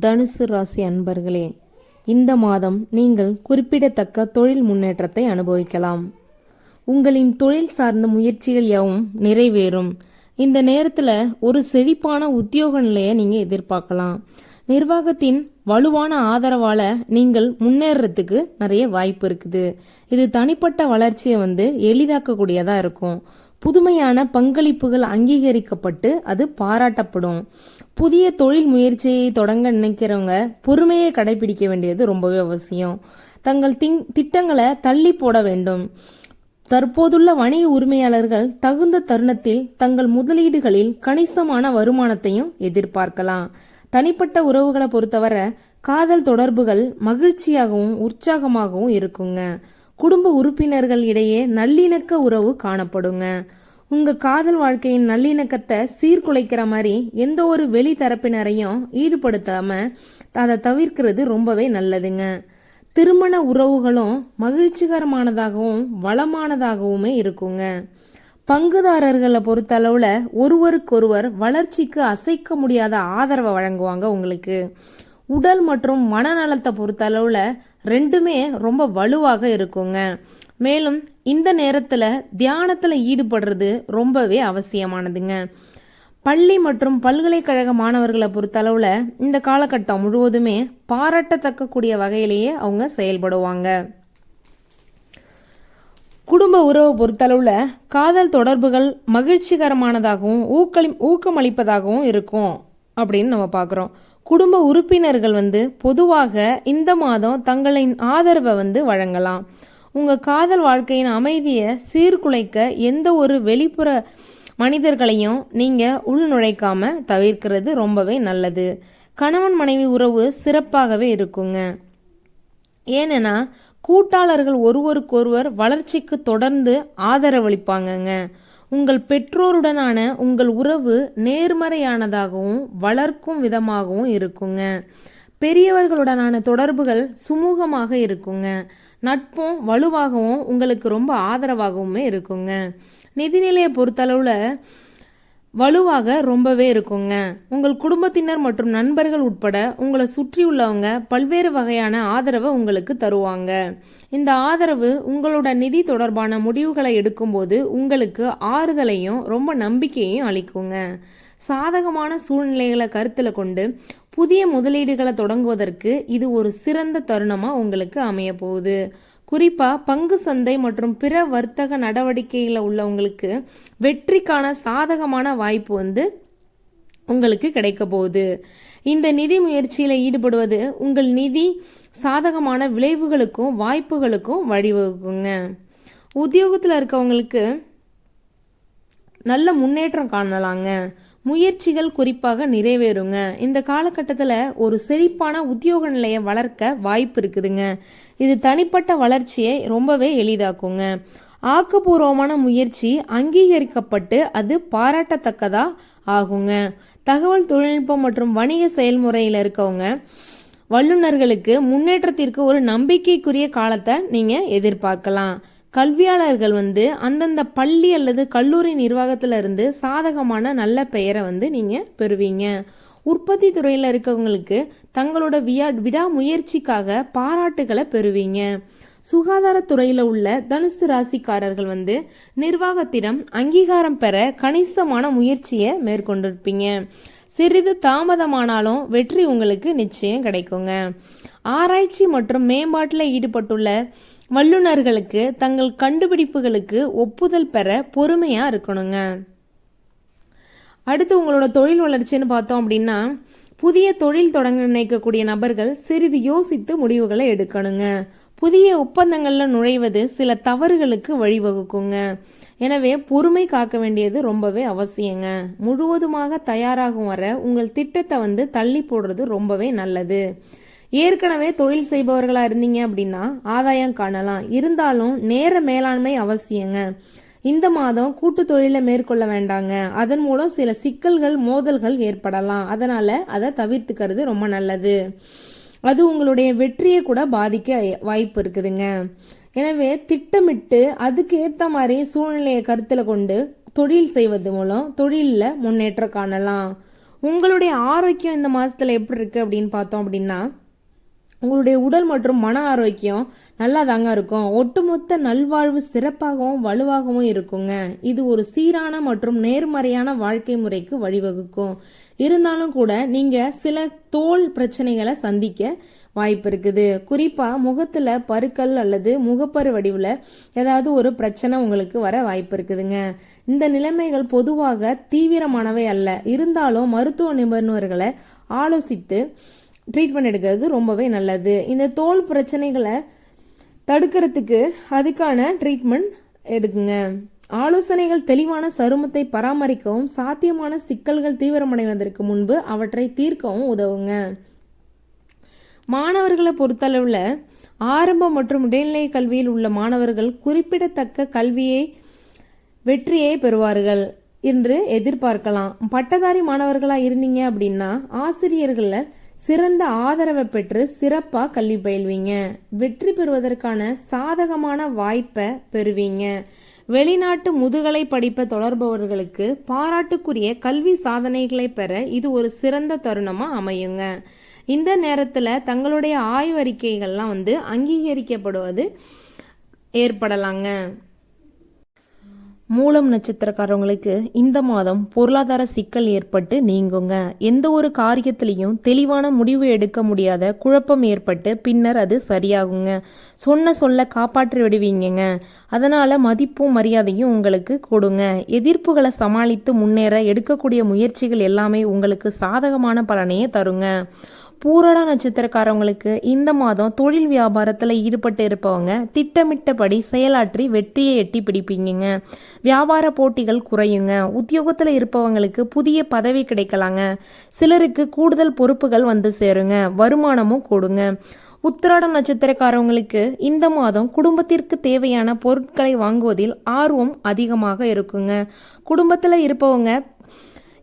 தனுசு ராசி அன்பர்களே இந்த மாதம் நீங்கள் குறிப்பிடத்தக்க தொழில் முன்னேற்றத்தை அனுபவிக்கலாம். உங்களின் தொழில் சார்ந்த முயற்சிகள் யாவும் நிறைவேறும். இந்த நேரத்தில் ஒரு செழிப்பான உத்தியோக நிலையை நீங்கள் எதிர்பார்க்கலாம். நிர்வாகத்தின் வலுவான ஆதரவால் நீங்கள் முன்னேறத்துக்கு நிறைய வாய்ப்பு இருக்குது. இது தனிப்பட்ட வளர்ச்சியை வந்து எளிதாக்கக்கூடியதாக இருக்கும். புதுமையான பங்களிப்புகள் அங்கீகரிக்கப்பட்டு அது பாராட்டப்படும். புதிய தொழில் முயற்சியை தொடங்க நினைக்கிறவங்க பொறுமையை கடைபிடிக்க வேண்டியது ரொம்பவே அவசியம். தங்கள் திங் திட்டங்களை தள்ளி போட வேண்டும். தற்போதுள்ள வணிக உரிமையாளர்கள் தகுந்த தருணத்தில் தங்கள் முதலீடுகளில் கணிசமான வருமானத்தையும் எதிர்பார்க்கலாம். தனிப்பட்ட உறவுகளை பொறுத்தவரை காதல் தொடர்புகள் மகிழ்ச்சியாகவும் உற்சாகமாகவும் இருக்குங்க. குடும்ப உறுப்பினர்கள் இடையே நல்லிணக்க உறவு காணப்படுங்க. உங்கள் காதல் வாழ்க்கையின் நல்லிணக்கத்தை சீர்குலைக்கிற மாதிரி எந்த ஒரு வெளி தரப்பினரையும் அதை தவிர்க்கிறது ரொம்பவே நல்லதுங்க. திருமண உறவுகளும் மகிழ்ச்சிகரமானதாகவும் வளமானதாகவுமே இருக்குங்க. பங்குதாரர்களை பொறுத்தளவில் ஒருவருக்கொருவர் வளர்ச்சிக்கு அசைக்க முடியாத ஆதரவை வழங்குவாங்க உங்களுக்கு. உடல் மற்றும் மனநலத்தை பொறுத்தளவில் ரெண்டுமே ரொம்ப வலுவாக இருக்குங்க. மேலும் இந்த நேரத்தில் தியானத்தில் ஈடுபடுறது ரொம்பவே அவசியமானதுங்க. பள்ளி மற்றும் பல்கலைக்கழக மாணவர்களை பொறுத்தளவில் இந்த காலகட்டம் முழுவதுமே பாராட்டத்தக்க கூடிய வகையிலேயே அவங்க செயல்படுவாங்க. குடும்ப உறவு பொறுத்தளவில் காதல் தொடர்புகள் மகிழ்ச்சிகரமானதாகவும் ஊக்களி ஊக்கமளிப்பதாகவும் இருக்கும் அப்படின்னு நம்ம பார்க்குறோம் குடும்ப உறுப்பினர்கள் வந்து பொதுவாக இந்த மாதம் தங்களின் ஆதரவை வந்து வழங்கலாம். உங்கள் காதல் வாழ்க்கையின் அமைதியை சீர்குலைக்க எந்த ஒரு வெளிப்புற மனிதர்களையும் நீங்கள் உள்நுழைக்காமல் தவிர்க்கிறது ரொம்பவே நல்லது. கணவன் மனைவி உறவு சிறப்பாகவே இருக்குங்க. ஏன்னா கூட்டாளர்கள் ஒருவருக்கொருவர் வளர்ச்சிக்கு தொடர்ந்து ஆதரவளிப்பாங்கங்க. உங்கள் பெற்றோருடனான உங்கள் உறவு நேர்மறையானதாகவும் வளர்க்கும் விதமாகவும் இருக்குங்க. பெரியவர்களுடனான தொடர்புகள் சுமூகமாக இருக்குங்க. நட்பும் வலுவாகவும் உங்களுக்கு ரொம்ப ஆதரவாகவுமே இருக்குங்க. நிதிநிலையை பொறுத்தளவில் வலுவாக ரொம்பவே இருக்குங்க. உங்கள் குடும்பத்தினர் மற்றும் நண்பர்கள் உட்பட உங்களை சுற்றியுள்ளவங்க பல்வேறு வகையான ஆதரவை உங்களுக்கு தருவாங்க. இந்த ஆதரவு உங்களோட நிதி தொடர்பான முடிவுகளை எடுக்கும்போது உங்களுக்கு ஆறுதலையும் ரொம்ப நம்பிக்கையையும் அளிக்குங்க. சாதகமான சூழ்நிலைகளை கருத்தில் கொண்டு புதிய முதலீடுகளை தொடங்குவதற்கு இது ஒரு சிறந்த தருணமாக உங்களுக்கு அமைய போகுது. குறிப்பாக பங்கு சந்தை மற்றும் பிற வர்த்தக நடவடிக்கையில் உள்ளவங்களுக்கு வெற்றிக்கான சாதகமான வாய்ப்பு வந்து உங்களுக்கு கிடைக்க போகுது. இந்த நிதி முயற்சியில் ஈடுபடுவது உங்கள் நிதி சாதகமான விளைவுகளுக்கும் வாய்ப்புகளுக்கும் வழிவகுக்குங்க. உத்தியோகத்தில் இருக்கவங்களுக்கு நல்ல முன்னேற்றம் காணலாங்க. முயற்சிகள் குறிப்பாக நிறைவேறுங்க. இந்த காலகட்டத்தில் ஒரு செழிப்பான உத்தியோக நிலையை வளர்க்க வாய்ப்பு இருக்குதுங்க. இது தனிப்பட்ட வளர்ச்சியை ரொம்பவே எளிதாக்குங்க. ஆக்கப்பூர்வமான முயற்சி அங்கீகரிக்கப்பட்டு அது பாராட்டத்தக்கதா ஆகுங்க. தகவல் தொழில்நுட்பம் மற்றும் வணிக செயல்முறையில் இருக்கவங்க வல்லுநர்களுக்கு முன்னேற்றத்திற்கு ஒரு நம்பிக்கைக்குரிய காலத்தை நீங்கள் எதிர்பார்க்கலாம். கல்வியாளர்கள் வந்து அந்தந்த பள்ளி அல்லது கல்லூரி நிர்வாகத்தில் இருந்து சாதகமான நல்ல பெயரை வந்து நீங்கள் பெறுவீங்க. உற்பத்தி துறையில் இருக்கவங்களுக்கு தங்களோட வியா விடாமுயற்சிக்காக பாராட்டுகளை பெறுவீங்க. சுகாதாரத்துறையில் உள்ள தனுசு ராசிக்காரர்கள் வந்து நிர்வாகத்திடம் அங்கீகாரம் பெற கணிசமான முயற்சியை மேற்கொண்டிருப்பீங்க. சிறிது தாமதமானாலும் வெற்றி உங்களுக்கு நிச்சயம் கிடைக்குங்க. ஆராய்ச்சி மற்றும் மேம்பாட்டில் ஈடுபட்டுள்ள வல்லுநர்களுக்கு தங்கள் கண்டுபிடிப்புகளுக்கு ஒப்புதல் பெற பொறுமையாக இருக்கணுங்க. அடுத்து உங்களோட தொழில் வளர்ச்சின்னு பார்த்தோம் அப்படின்னா புதிய தொழில் தொடங்க நினைக்கக்கூடிய நபர்கள் சிறிது யோசித்து முடிவுகளை எடுக்கணுங்க. புதிய ஒப்பந்தங்களில் நுழைவது சில தவறுகளுக்கு வழிவகுக்குங்க. எனவே பொறுமை காக்க வேண்டியது ரொம்பவே அவசியங்க. முழுவதுமாக தயாராகும் வர உங்கள் திட்டத்தை வந்து தள்ளி போடுறது ரொம்பவே நல்லது. ஏற்கனவே தொழில் செய்பவர்களாக இருந்தீங்க அப்படின்னா ஆதாயம் காணலாம். இருந்தாலும் நேர மேலாண்மை அவசியங்க. இந்த மாதம் கூட்டு தொழிலை மேற்கொள்ள வேண்டாங்க. அதன் மூலம் சில சிக்கல்கள் மோதல்கள் ஏற்படலாம். அதனால அதை தவிர்த்துக்கிறது ரொம்ப நல்லது. அது உங்களுடைய வெற்றியை கூட பாதிக்க வாய்ப்பு இருக்குதுங்க. எனவே திட்டமிட்டு அதுக்கு ஏற்ற மாதிரி சூழ்நிலையை கருத்தில் கொண்டு தொழில் செய்வது மூலம் தொழிலில் முன்னேற்றம் காணலாம். உங்களுடைய ஆரோக்கியம் இந்த மாதத்தில் எப்படி இருக்குது அப்படின்னு பார்த்தோம் அப்படின்னா உங்களுடைய உடல் மற்றும் மன ஆரோக்கியம் நல்லா தாங்க இருக்கும். ஒட்டுமொத்த நல்வாழ்வு சிறப்பாகவும் வலுவாகவும் இருக்குங்க. இது ஒரு சீரான மற்றும் நேர்மறையான வாழ்க்கை முறைக்கு வழிவகுக்கும். இருந்தாலும் கூட நீங்க சில தோல் பிரச்சனைகளை சந்திக்க வாய்ப்பு இருக்குது. குறிப்பா முகத்துல பருக்கள் அல்லது முகப்பரு வடிவில் ஏதாவது ஒரு பிரச்சனை உங்களுக்கு வர வாய்ப்பு இருக்குதுங்க. இந்த நிலைமைகள் பொதுவாக தீவிரமானவை அல்ல. இருந்தாலும் மருத்துவ நிபுணர்களை ஆலோசித்து ட்ரீட்மெண்ட் எடுக்கிறது ரொம்பவே நல்லது. இந்த தோல் பிரச்சனைகளை தடுக்கிறதுக்கு அதுக்கான ட்ரீட்மெண்ட் எடுக்குங்க. ஆலோசனைகள் தெளிவான சருமத்தை பராமரிக்கவும் சாத்தியமான சிக்கல்கள் தீவிரமடைவதற்கு முன்பு அவற்றை தீர்க்கவும் உதவுங்க. மாணவர்களை பொறுத்தளவில் ஆரம்ப மற்றும் இடைநிலை கல்வியில் உள்ள மாணவர்கள் குறிப்பிடத்தக்க கல்வியை வெற்றியை பெறுவார்கள் என்று எதிர்பார்க்கலாம். பட்டதாரி மாணவர்களாக இருந்தீங்க அப்படின்னா ஆசிரியர்களை சிறந்த ஆதரவை பெற்று சிறப்பாக கல்வி பயில்வீங்க. வெற்றி பெறுவதற்கான சாதகமான வாய்ப்பை பெறுவீங்க. வெளிநாட்டு முதுகலை படிப்பை தொடர்பவர்களுக்கு பாராட்டுக்குரிய கல்வி சாதனைகளை பெற இது ஒரு சிறந்த தருணமாக அமையுங்க. இந்த நேரத்தில் தங்களுடைய ஆய்வறிக்கைகள்லாம் வந்து அங்கீகரிக்கப்படுவது ஏற்படலாங்க. மூலம் நட்சத்திரக்காரவங்களுக்கு இந்த மாதம் பொருளாதார சிக்கல் ஏற்பட்டு நீங்குங்க. எந்த ஒரு காரியத்திலையும் தெளிவான முடிவு எடுக்க முடியாத குழப்பம் ஏற்பட்டு பின்னர் அது சரியாகுங்க. சொன்ன சொல்ல காப்பாற்றி விடுவீங்கங்க அதனால மதிப்பும் மரியாதையும் உங்களுக்கு கொடுங்க. எதிர்ப்புகளை சமாளித்து முன்னேற எடுக்கக்கூடிய முயற்சிகள் எல்லாமே உங்களுக்கு சாதகமான பலனையே தருங்க. பூரட நட்சத்திரக்காரவங்களுக்கு இந்த மாதம் தொழில் வியாபாரத்தில் ஈடுபட்டு இருப்பவங்க திட்டமிட்டபடி செயலாற்றி வெற்றியை எட்டி பிடிப்பீங்க வியாபார போட்டிகள் குறையுங்க. உத்தியோகத்தில் இருப்பவங்களுக்கு புதிய பதவி கிடைக்கலாங்க. சிலருக்கு கூடுதல் பொறுப்புகள் வந்து சேருங்க. வருமானமும் கொடுங்க. உத்திராடம் நட்சத்திரக்காரவங்களுக்கு இந்த மாதம் குடும்பத்திற்கு தேவையான பொருட்களை வாங்குவதில் ஆர்வம் அதிகமாக இருக்குங்க. குடும்பத்தில் இருப்பவங்க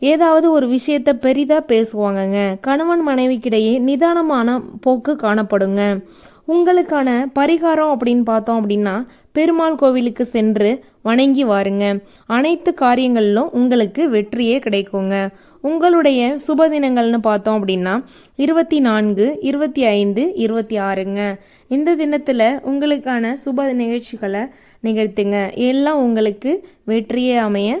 ஏதாவது ஒரு விஷயத்த பெரிதாக பேசுவாங்கங்க. கணவன் மனைவிக்கிடையே நிதானமான போக்கு காணப்படுங்க. உங்களுக்கான பரிகாரம் அப்படின்னு பார்த்தோம் அப்படின்னா பெருமாள் கோவிலுக்கு சென்று வணங்கி வாருங்க. அனைத்து காரியங்களிலும் உங்களுக்கு வெற்றியே கிடைக்குங்க. உங்களுடைய சுப தினங்கள்னு பார்த்தோம் அப்படின்னா இருபத்தி நான்கு இருபத்தி ஐந்து இருபத்தி ஆறுங்க இந்த தினத்தில் உங்களுக்கான சுப நிகழ்ச்சிகளை நிகழ்த்துங்க. எல்லாம் உங்களுக்கு வெற்றியே அமைய